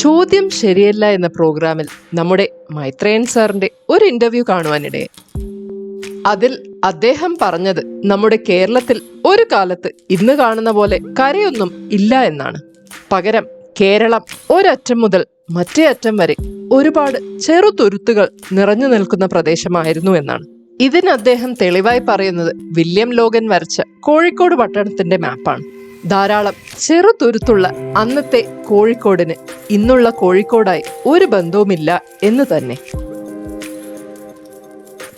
ചോദ്യം ശരിയല്ല എന്ന പ്രോഗ്രാമിൽ നമ്മുടെ മൈത്രേൻ സാറിന്റെ ഒരു ഇന്റർവ്യൂ കാണുവാനിടയെ അതിൽ അദ്ദേഹം പറഞ്ഞത് നമ്മുടെ കേരളത്തിൽ ഒരു കാലത്ത് ഇന്ന് കാണുന്ന പോലെ കരയൊന്നും ഇല്ല എന്നാണ്. പകരം കേരളം ഒരറ്റം മുതൽ മറ്റേ അറ്റം വരെ ഒരുപാട് ചെറുതുരുത്തുകൾ നിറഞ്ഞു നിൽക്കുന്ന പ്രദേശമായിരുന്നു എന്നാണ്. ഇതിന് അദ്ദേഹം തെളിവായി പറയുന്നത് വില്യം ലോഗൻ വരച്ച കോഴിക്കോട് പട്ടണത്തിന്റെ മാപ്പാണ് ധാരാളം ചെറുതുരുത്തുള്ള അന്നത്തെ കോഴിക്കോടിന് ഇന്നുള്ള കോഴിക്കോടായി ഒരു ബന്ധവുമില്ല എന്ന് തന്നെ.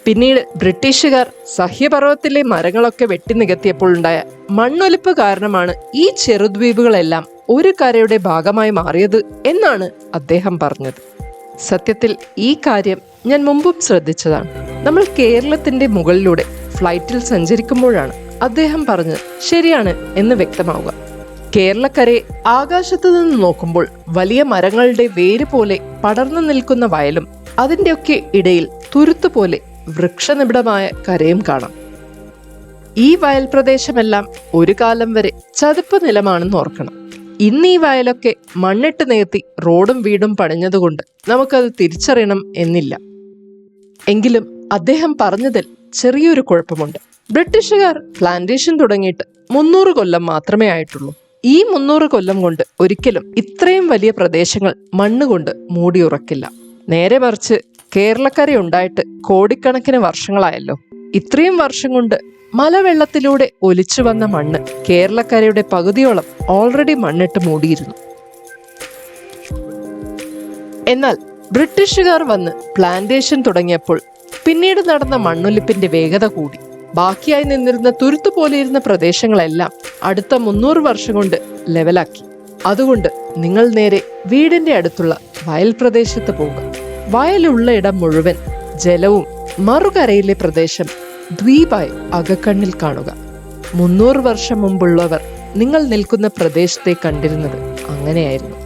പിന്നീട് ബ്രിട്ടീഷുകാർ സഹ്യപർവത്തിലെ മരങ്ങളൊക്കെ വെട്ടി നികത്തിയപ്പോൾ ഉണ്ടായ മണ്ണൊലിപ്പ് കാരണമാണ് ഈ ചെറുദ്വീപുകളെല്ലാം ഒരു കരയുടെ ഭാഗമായി മാറിയത് എന്നാണ് അദ്ദേഹം പറഞ്ഞത്. സത്യത്തിൽ ഈ കാര്യം ഞാൻ മുമ്പും ശ്രദ്ധിച്ചതാണ്. നമ്മൾ കേരളത്തിന്റെ മുകളിലൂടെ ഫ്ലൈറ്റിൽ സഞ്ചരിക്കുമ്പോഴാണ് അദ്ദേഹം പറഞ്ഞത് ശരിയാണ് എന്ന് വ്യക്തമാവുക. കേരളക്കരെ ആകാശത്തു നിന്ന് നോക്കുമ്പോൾ വലിയ മരങ്ങളുടെ വേര് പോലെ പടർന്നു നിൽക്കുന്ന വയലും അതിന്റെയൊക്കെ ഇടയിൽ തുരുത്തു പോലെ വൃക്ഷനിബിഡമായ കരയും കാണാം. ഈ വയൽ പ്രദേശമെല്ലാം ഒരു കാലം വരെ ചതുപ്പ് നിലമാണെന്ന് ഓർക്കണം. ഇന്ന് ഈ വയലൊക്കെ മണ്ണിട്ട് നികത്തി റോഡും വീടും പണിഞ്ഞതുകൊണ്ട് നമുക്കത് തിരിച്ചറിയണം എന്നില്ല. എങ്കിലും അദ്ദേഹം പറഞ്ഞതിൽ ചെറിയൊരു കുഴപ്പമുണ്ട്. ബ്രിട്ടീഷുകാർ പ്ലാന്റേഷൻ തുടങ്ങിയിട്ട് മുന്നൂറ് കൊല്ലം മാത്രമേ ആയിട്ടുള്ളൂ. ഈ മുന്നൂറ് കൊല്ലം കൊണ്ട് ഒരിക്കലും ഇത്രയും വലിയ പ്രദേശങ്ങൾ മണ്ണുകൊണ്ട് മൂടിയുറക്കില്ല. നേരെ മറിച്ച് കേരളക്കരയുണ്ടായിട്ട് ഉണ്ടായിട്ട് കോടിക്കണക്കിന് വർഷങ്ങളായല്ലോ. ഇത്രയും വർഷം കൊണ്ട് മലവെള്ളത്തിലൂടെ ഒലിച്ചു വന്ന മണ്ണ് കേരളക്കരയുടെ പകുതിയോളം ഓൾറെഡി മണ്ണിട്ട് മൂടിയിരുന്നു. എന്നാൽ ബ്രിട്ടീഷുകാർ വന്ന് പ്ലാന്റേഷൻ തുടങ്ങിയപ്പോൾ പിന്നീട് നടന്ന മണ്ണൊലിപ്പിന്റെ വേഗത കൂടി. ബാക്കിയായി നിന്നിരുന്ന തുരുത്തു പോലെയിരുന്ന പ്രദേശങ്ങളെല്ലാം അടുത്ത മുന്നൂറ് വർഷം കൊണ്ട് ലെവലാക്കി. അതുകൊണ്ട് നിങ്ങൾ നേരെ വീടിന്റെ അടുത്തുള്ള വയൽ പ്രദേശത്ത് പോകുക വയലുള്ള ഇടം മുഴുവൻ ജലവും മറുകരയിലെ പ്രദേശം ദ്വീപായി അകക്കണ്ണിൽ കാണുക. മുന്നൂറ് വർഷം മുമ്പുള്ളവർ നിങ്ങൾ നിൽക്കുന്ന പ്രദേശത്തെ കണ്ടിരുന്നത് അങ്ങനെയായിരുന്നു.